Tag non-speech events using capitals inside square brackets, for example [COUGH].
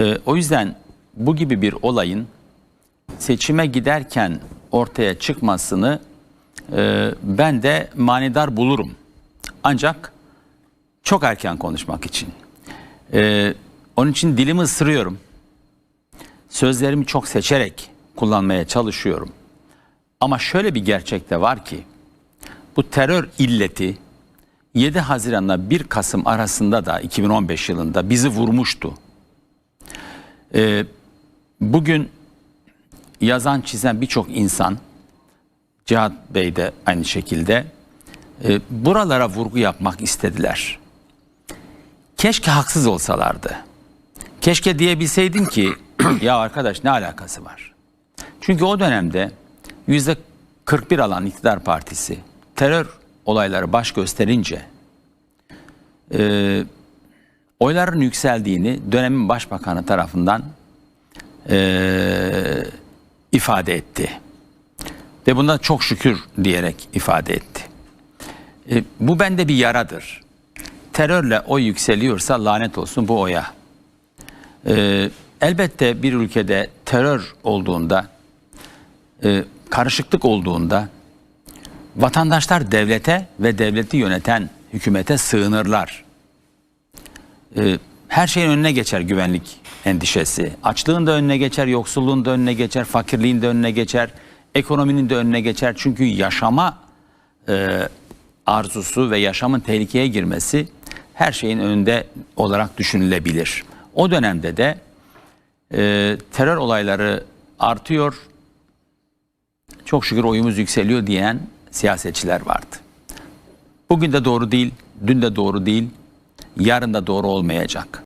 Ee, o yüzden bu gibi bir olayın seçime giderken ortaya çıkmasını e, ben de manidar bulurum. Ancak çok erken konuşmak için. Ee, onun için dilimi ısırıyorum. Sözlerimi çok seçerek kullanmaya çalışıyorum. Ama şöyle bir gerçek de var ki bu terör illeti 7 Haziran'la 1 Kasım arasında da 2015 yılında bizi vurmuştu. Ee, bugün yazan çizen birçok insan Cihat Bey de aynı şekilde e, buralara vurgu yapmak istediler. Keşke haksız olsalardı. Keşke diyebilseydim ki [CLEARS THROAT] ya arkadaş ne alakası var? Çünkü o dönemde yüzde 41 alan iktidar partisi terör olayları baş gösterince e, oyların yükseldiğini dönemin başbakanı tarafından e, ifade etti. Ve buna çok şükür diyerek ifade etti. E, bu bende bir yaradır. Terörle oy yükseliyorsa lanet olsun bu oya. E, elbette bir ülkede terör olduğunda, e, karışıklık olduğunda vatandaşlar devlete ve devleti yöneten hükümete sığınırlar. E, her şeyin önüne geçer güvenlik endişesi. Açlığın da önüne geçer, yoksulluğun da önüne geçer, fakirliğin de önüne geçer, ekonominin de önüne geçer. Çünkü yaşama e, arzusu ve yaşamın tehlikeye girmesi her şeyin önünde olarak düşünülebilir. O dönemde de e, terör olayları artıyor, çok şükür oyumuz yükseliyor diyen siyasetçiler vardı. Bugün de doğru değil, dün de doğru değil, yarın da doğru olmayacak.